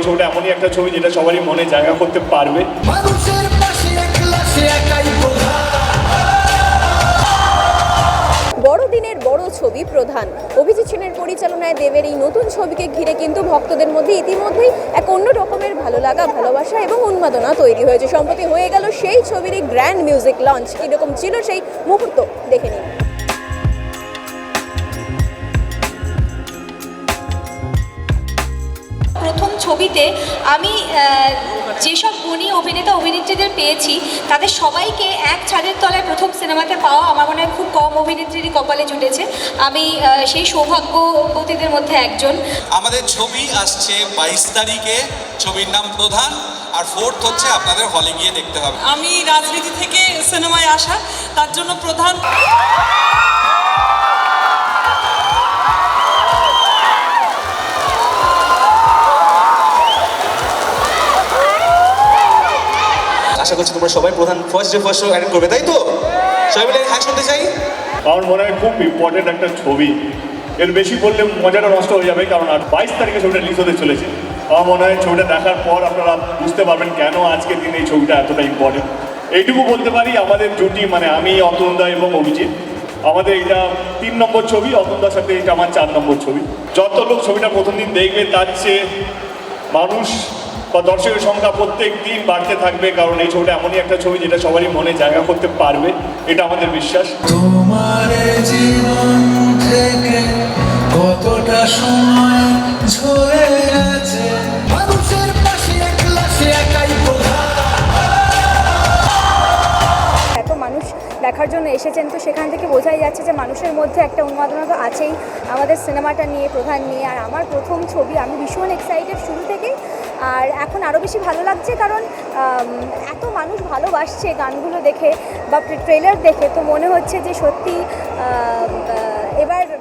এই ছবিটা এমনই একটা ছবি যেটা সবারই মনে জায়গা করতে পারবে। বড়দিনের বড় ছবি প্রধান। অভিজিৎ সেনের পরিচালনায় দেবের এই নতুন ছবিকে ঘিরে কিন্তু ভক্তদের মধ্যে ইতিমধ্যেই এক অন্য রকমের ভালো লাগা ভালোবাসা এবং উন্মাদনা তৈরি হয়েছে। সম্প্রতি হয়ে গেল সেই ছবির গ্র্যান্ড মিউজিক লঞ্চ। কীরকম ছিল সেই মুহূর্ত দেখে নিন। ছবিতে আমি যেসব গুণী অভিনেতা অভিনেত্রীদের পেয়েছি তাদের সবাইকে এক ছাদের তলায় প্রথম সিনেমাতে পাওয়া আমার মনে হয় খুব কম অভিনেত্রীরই কপালে জুটেছে। আমি সেই সৌভাগ্যবতীদের মধ্যে একজন। আমাদের ছবি আসছে বাইশ তারিখে ছবির নাম প্রধান আর ফোর্থ হচ্ছে আপনাদের হলে গিয়ে দেখতে হবে। আমি রাজনীতি থেকে সিনেমায় আসা তার জন্য প্রধান। আশা করছি তোমরা সবাই প্রধান ফার্স্ট ডে ফার্স্ট অ্যাটেন্ড করবে, তাই তো? সবাই মিলে হ্যাঁ শুনতে চাই? আমার মনে হয় খুব ইম্পর্টেন্ট একটা ছবি। এর বেশি বললে মজাটা নষ্ট হয়ে যাবে, কারণ আর বাইশ তারিখে ছবিটা রিলিজ হতে চলেছে। আমার মনে হয় ছবিটা দেখার পর আপনারা বুঝতে পারবেন কেন আজকের দিনে এই ছবিটা এতটা ইম্পর্টেন্ট এইটুকু বলতে পারি, আমাদের জুটি মানে আমি অতন্দা এবং অভিজিৎ। আমাদের এটা তিন নম্বর ছবি অতন্দার সাথে এটা আমার চার নম্বর ছবি। যত লোক ছবিটা প্রথম দিন দেখবে, তার চেয়ে মানুষ বা দর্শকের সংখ্যা প্রত্যেক দিন বাড়তে থাকবে, কারণ এই ছবিটা এমনই একটা ছবি যেটা সবারই মনে জায়গা করতে পারবে, এটা আমাদের বিশ্বাস। কতটা সময় দেখার জন্য এসেছেন। তো সেখান থেকে বোঝাই যাচ্ছে যে মানুষের মধ্যে একটা উন্মাদনা তো আছেই। আমাদের সিনেমাটা নিয়ে, প্রধান নিয়ে, আর আমার প্রথম ছবি, আমি ভীষণ এক্সাইটেড শুরু থেকেই। আর এখন আরও বেশি ভালো লাগছে কারণ এত মানুষ ভালোবাসছে গানগুলো দেখে বা ট্রেলার দেখে। তো মনে হচ্ছে যে সত্যি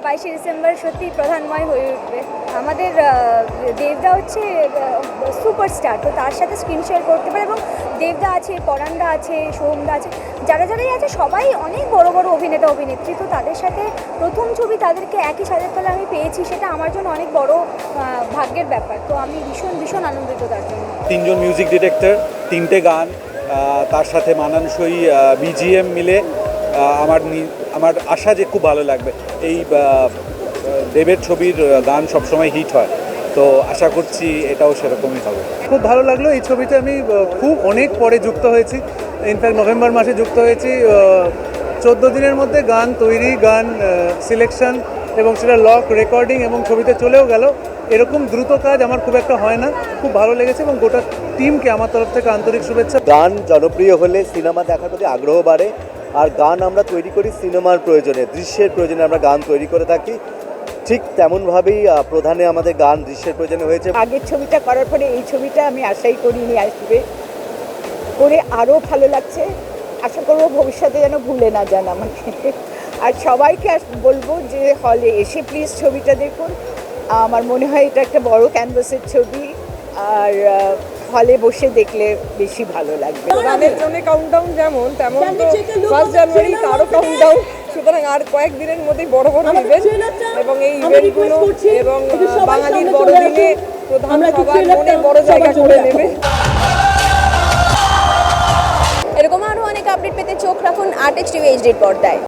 বাইশে ডিসেম্বর সত্যি প্রধানময় হয়ে উঠবে। আমাদের দেবদা হচ্ছে সুপারস্টার, তো তার সাথে স্ক্রিন শেয়ার করতে পারে এবং দেবদা আছে পরান্দা আছে, সোমদা আছে, যারা যারাই আছে, সবাই অনেক বড় বড় অভিনেতা, অভিনেত্রী, তো তাদের সাথে প্রথম ছবি তাদেরকে একই সাজের তলে আমি পেয়েছি, সেটা আমার জন্য অনেক বড় ভাগ্যের ব্যাপার। তো আমি ভীষণ ভীষণ আনন্দিত তার জন্য। তিনজন মিউজিক ডিরেক্টর তিনটে গান তার সাথে মানানসই বিজিএম মিলে আমার আমার আশা যে খুব ভালো লাগবে। এই দেবের ছবির গান সবসময় হিট হয়। তো আশা করছি এটাও সেরকমই হবে। খুব ভালো লাগল এই ছবিতে। আমি খুব অনেক পরে যুক্ত হয়েছি। ইনফ্যাক্ট নভেম্বর মাসে যুক্ত হয়েছি। চোদ্দ দিনের মধ্যে গান তৈরি, গান সিলেকশন এবং সেটা লক রেকর্ডিং এবং ছবিতে চলেও গেল। এরকম দ্রুত কাজ আমার খুব একটা হয় না। খুব ভালো লেগেছে এবং গোটা টিমকে আমার তরফ থেকে আন্তরিক শুভেচ্ছা। গান জনপ্রিয় হলে সিনেমা দেখার প্রতি আগ্রহ বাড়ে। আর গান আমরা তৈরি করি সিনেমার প্রয়োজনে, দৃশ্যের প্রয়োজনে আমরা গান তৈরি করে থাকি। ঠিক তেমনভাবেই প্রধানে আমাদের গান দৃশ্যের প্রয়োজনে হয়েছে। আগের ছবিটা করার পরে এই ছবিটা আমি আশাই করিনি আসবে। করে আরও ভালো লাগছে। আশা করব ভবিষ্যতে যেন ভুলে না যান আমাকে। আর সবাইকে বলব যে হলে এসে প্লিজ ছবিটা দেখুন। আমার মনে হয় এটা একটা বড় ক্যানভাসের ছবি। আর হলে বসে দেখলে বেশি ভালো লাগবে। গানের জন্য কাউন্টডাউন যেমন তেমন তো ফার্স্ট জানুয়ারি তারও কাউন্টডাউন সুতরাং আর কয়েক দিনের মধ্যেই বড় বড় ইভেন্ট এবং এই ইভেন্টগুলো এবং বাঙালির বড়দিনে প্রধান সবার মনে বড় জায়গা করে নেবে। এরকম আরও অনেক আপডেট পেতে চোখ রাখুন আর্টেক্স টিভি এইচডির পর্দায়।